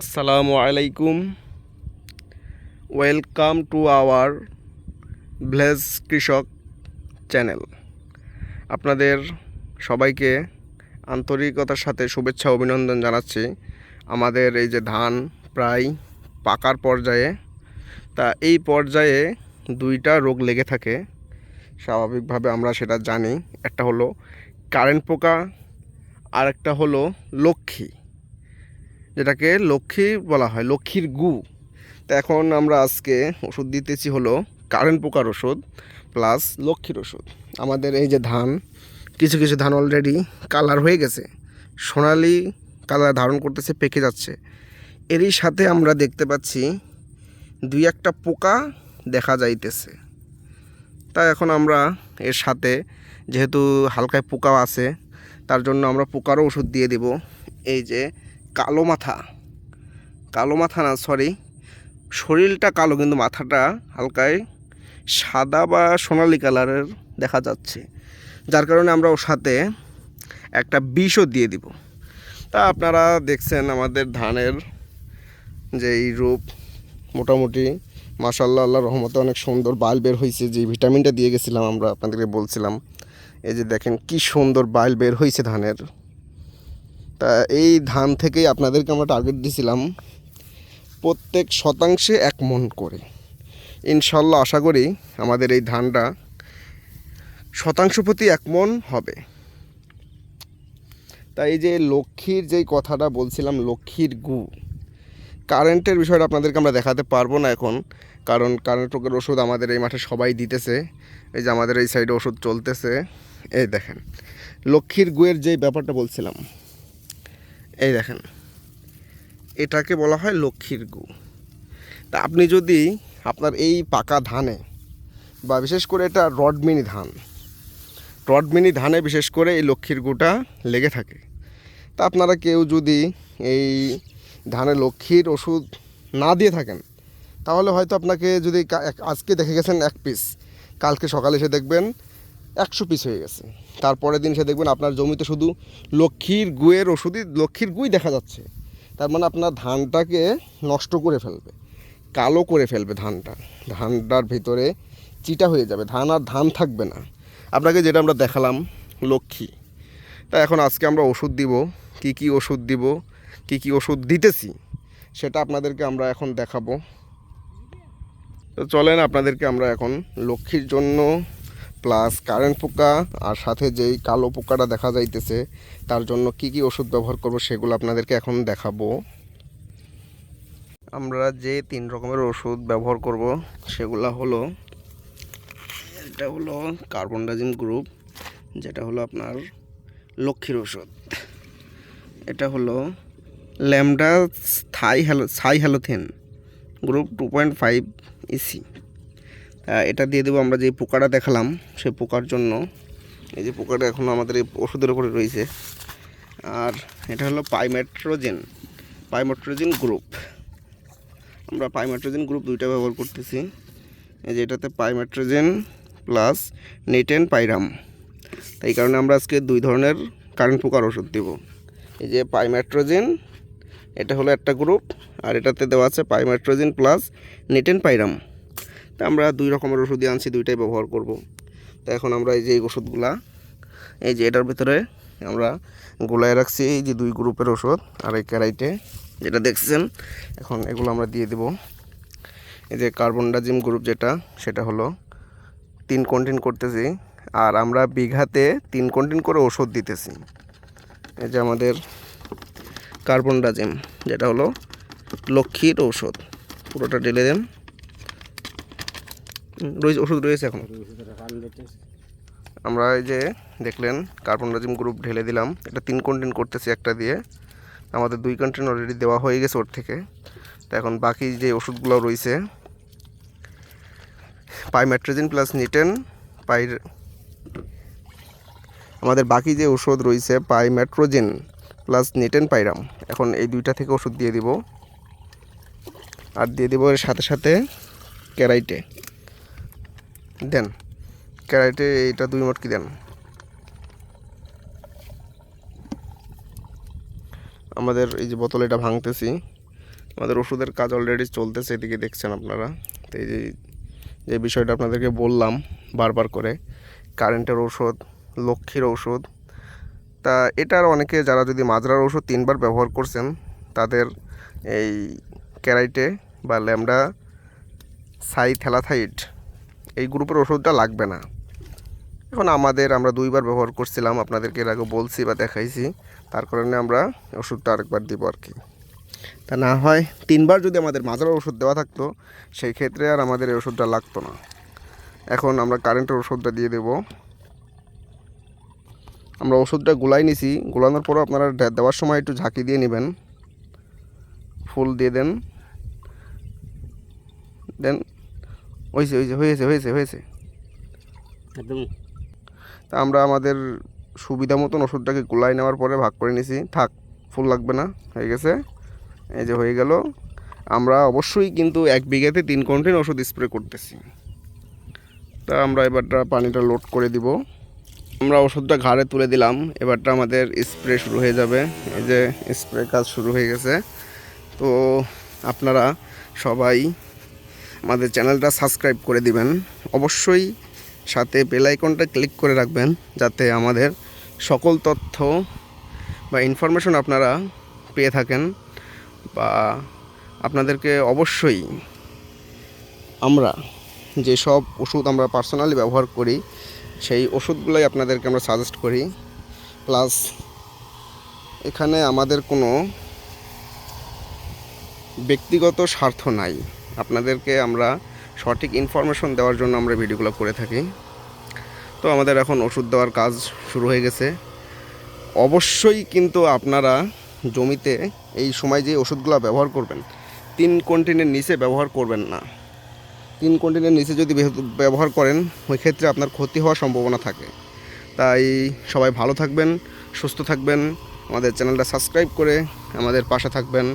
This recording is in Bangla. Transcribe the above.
আসসালামু আলাইকুম। ওয়েলকাম টু আওয়ার ভিলেজ কৃষক চ্যানেল আপনাদের সবাইকে আন্তরিকতার সাথে শুভেচ্ছা, অভিনন্দন জানাচ্ছি। আমাদের এই যে ধান প্রায় পাকার পর্যায়ে, তা এই পর্যায়ে দুইটা রোগ লেগে থাকে। স্বাভাবিকভাবে আমরা সেটা জানি। একটা হলো কারেন্ট পোকা আর একটা হলো লক্ষ্মী। যেটাকে লক্ষ্মী বলা হয়, লক্ষ্মীর গু। তা এখন আমরা আজকে ওষুধ দিতেছি হলো কারেন্ট পোকার ওষুধ প্লাস লক্ষ্মীর ওষুধ। আমাদের এই যে ধান, কিছু কিছু ধান অলরেডি কালার হয়ে গেছে। সোনালি কালার ধারণ করতেছে, পেকে যাচ্ছে। এরই সাথে আমরা দেখতে পাচ্ছি দুই একটা পোকা দেখা যাইতেছে। তাই এখন আমরা এর সাথে যেহেতু হালকায় পোকাও আছে, তার জন্য আমরা পোকারও ওষুধ দিয়ে দেব। এই যে কালো মাথা। কালো মাথা না সরি শরীরটা কালো, কিন্তু মাথাটা হালকায় সাদা বা সোনালি কালারের দেখা যাচ্ছে। যার কারণে আমরা ওর সাথে একটা বিষও দিয়ে দিব। তা আপনারা দেখছেন আমাদের ধানের যে এই রূপ, মোটামুটি মাসাল্লাহ আল্লাহ রহমতে অনেক সুন্দর বাইল বের হয়েছে যে ভিটামিনটা দিয়ে গেছিলাম আমরা, আপনাদেরকে বলছিলাম, এই যে দেখেন কি সুন্দর বাইল বের হয়েছে ধানের। তা এই ধান থেকেই আপনাদেরকে আমরা টার্গেট দিয়েছিলাম প্রত্যেক শতাংশে এক মন করে। ইনশাল্লাহ আশা করি আমাদের এই ধানটা শতাংশ প্রতি এক মন হবে। তাই এই যে লক্ষ্মীর যেই কথাটা বলছিলাম, লক্ষ্মীর গু কারেন্টের বিষয়টা আপনাদেরকে আমরা দেখাতে পারব না এখন। কারণ কারেন্ট রোগের ওষুধ আমাদের এই মাঠে সবাই দিতেছে। এই যে আমাদের এই সাইডে ওষুধ চলতেছে। এই দেখেন, লক্ষ্মীর গুয়ের যেই ব্যাপারটা বলছিলাম এই দেখেন, এটাকে বলা হয় লক্ষ্মীর গু। তা আপনি যদি আপনার এই পাকা ধানে বা বিশেষ করে এটা রডমিনি ধান, রডমিনি ধানে বিশেষ করে এই লক্ষ্মীর গুটা লেগে থাকে। তা আপনারা কেউ যদি এই ধানে লক্ষ্মীর ওষুধ না দিয়ে থাকেন, তাহলে হয়তো আপনাকে যদি আজকে দেখে গেছেন এক পিস কালকে সকালে এসে দেখবেন একশো পিস হয়ে গেছে। তারপরের দিন সে দেখবেন আপনার জমিতে শুধু লক্ষ্মীর গুয়ের ওষুধই, লক্ষ্মীর গুই দেখা যাচ্ছে। তার মানে আপনার ধানটাকে নষ্ট করে ফেলবে, কালো করে ফেলবে ধানটা। ধানটার ভিতরে চিটা হয়ে যাবে, ধান আর ধান থাকবে না। আপনাকে যেটা আমরা দেখালাম, লক্ষ্মী। তা এখন আজকে আমরা ওষুধ দিব, কি কি ওষুধ দিব, কি কি ওষুধ দিতেছি, সেটা আপনাদেরকে আমরা এখন দেখাবো। তো চলেন আপনাদেরকে আমরা এখন লক্ষ্মীর জন্য প্লাস কারেন্ট পোকা আর সাথে যেই কালো পোকাটা দেখা যাইতেছে, তার জন্য কি কি ওষুধ ব্যবহার করব সেগুলো আপনাদেরকে এখন দেখাবো। আমরা যে তিন রকমের ওষুধ ব্যবহার করব, সেগুলো হলো, এটা হলো কার্বনডাজিম গ্রুপ যেটা হলো আপনার লক্ষ্মীর ওষুধ। এটা হলো ল্যামডা থাই হ্যালো সাই halothane group two point five EC এটা দিয়ে দেবো আমরা যে পোকাটা দেখালাম সেই পোকার জন্য। এই যে পোকাটা এখন আমাদের এই ওষুধের উপরে রয়েছে। আর এটা হলো পাইমেট্রোজেন পাইমেট্রোজেন গ্রুপ। আমরা পাইমেট্রোজেন গ্রুপ দুইটা ব্যবহার করতেছি। এই যে এটাতে পাইমেট্রোজেন প্লাস নেটেন পাইরাম। তাই কারণে আমরা আজকে দুই ধরনের কারেন্ট পোকার ওষুধ দেব। এই যে পাইমেট্রোজেন, এটা হলো একটা গ্রুপ, আর এটাতে দেওয়া আছে পাইমেট্রোজেন প্লাস নেটেন পাইরাম। তা আমরা দুই রকমের ওষুধই আনছি, দুইটাই ব্যবহার করব। তো এখন আমরা এই যে এই ওষুধগুলা, এই যে এটার ভিতরে আমরা গোলায় রাখছি, এই যে দুই গ্রুপের ওষুধ আর এই ক্যারাইটে, যেটা দেখছেন, এখন এগুলো আমরা দিয়ে দেব। এই যে কার্বন ডাজিম গ্রুপ যেটা, সেটা হলো তিন কন্টিন করতেছি, আর আমরা বিঘাতে তিন কন্টিন করে ওষুধ দিতেছি। এই যে আমাদের কার্বন ডাজিম যেটা হলো লক্ষ্মীর ঔষধ, পুরোটা ঢেলে দেন। রয়েছে ওষুধ রয়েছে এখন। আমরা এই যে দেখলেন কার্বন ডাজিম গ্রুপ ঢেলে দিলাম। এটা তিন কন্টেন করতেছি একটা দিয়ে। আমাদের দুই কন্টেন অলরেডি দেওয়া হয়ে গেছে ওর থেকে। তো এখন বাকি যে ওষুধগুলো রয়েছে পাইমেট্রোজিন প্লাস নিটেন পাই আমাদের বাকি যে ওষুধ রয়েছে পাইমেট্রোজেন প্লাস নিটেন পাইরাম এখন এই দুইটা থেকে ওষুধ দিয়ে দিব। আর দিয়ে দিব এর সাথে সাথে ক্যারাইটে দেন। ক্যারাইটে এইটা দুই মটকি দেন। আমাদের এই যে বোতল এটা ভাঙতেছি। আমাদের ওষুধের কাজ অলরেডি চলতেছে, এদিকে দেখছেন আপনারা। তো এই যে যে বিষয়টা আপনাদেরকে বললাম বারবার করে, কারেন্টের ঔষধ, লক্ষ্মীর ঔষধ। তা এটার অনেকে যারা যদি মাজরার ওষুধ তিনবার ব্যবহার করছেন, তাদের এই ক্যারাইটে বা ল্যামডা সাইথ্যালাথাইড এই গ্রুপের ওষুধটা লাগবে না। এখন আমাদের আমরা দুইবার ব্যবহার করছিলাম, আপনাদেরকে এর আগে বলছি বা দেখাইছি। তার কারণে আমরা ওষুধটা আরেকবার দিব আর কি। তা না হয় তিনবার যদি আমাদের মাজার ওষুধ দেওয়া থাকতো, সেই ক্ষেত্রে আর আমাদের এই ওষুধটা লাগতো না। এখন আমরা কারেন্টের ওষুধটা দিয়ে দেব। আমরা ওষুধটা গুলাই নিছি। গুলানোর পরও আপনারা দেওয়ার সময় একটু ঝাঁকি দিয়ে নেবেন। ফুল দিয়ে দেন। দেন হয়েছে হয়েছে হয়েছে হয়েছে হয়েছে। একদম। তা আমরা আমাদের সুবিধা মতন ওষুধটাকে গুলাই নেওয়ার পরে ভাগ করে নিছি। থাক ফুল লাগবে না হয়ে গেছে। এই যে হয়ে গেল। আমরা অবশ্যই কিন্তু এক বিঘাতে তিন কন্টেন ওষুধ স্প্রে করতেছি। তা আমরা এবারটা পানিটা লোড করে দিব। আমরা ওষুধটা ঘাড়ে তুলে দিলাম। এবারটা আমাদের স্প্রে শুরু হয়ে যাবে। এই যে স্প্রে কাজ শুরু হয়ে গেছে। তো আপনারা সবাই আমাদের চ্যানেলটা সাবস্ক্রাইব করে দিবেন। অবশ্যই সাথে বেল আইকনটা ক্লিক করে রাখবেন যাতে আমাদের সকল তথ্য বা ইনফরমেশন আপনারা পেয়ে থাকেন বা আপনাদেরকে অবশ্যই আমরা যে সব ওষুধ আমরা পার্সোনালি ব্যবহার করি, সেই ওষুধগুলোই আপনাদেরকে আমরা সাজেস্ট করি। প্লাস এখানে আমাদের কোনো ব্যক্তিগত স্বার্থ নাই। আপনাদেরকে আমরা সঠিক ইনফরমেশন দেওয়ার জন্য আমরা ভিডিওগুলো করে থাকি। তো আমাদের এখন ওষুধ দেওয়ার কাজ শুরু হয়ে গেছে। অবশ্যই কিন্তু আপনারা জমিতে এই সময় যে ওষুধগুলো ব্যবহার করবেন, তিন কন্টিনের নিচে ব্যবহার করবেন না। তিন কন্টিনের নিচে যদি ব্যবহার করেন, ওই ক্ষেত্রে আপনার ক্ষতি হওয়ার সম্ভাবনা থাকে। তাই সবাই ভালো থাকবেন, সুস্থ থাকবেন। আমাদের চ্যানেলটা সাবস্ক্রাইব করে আমাদের পাশে থাকবেন।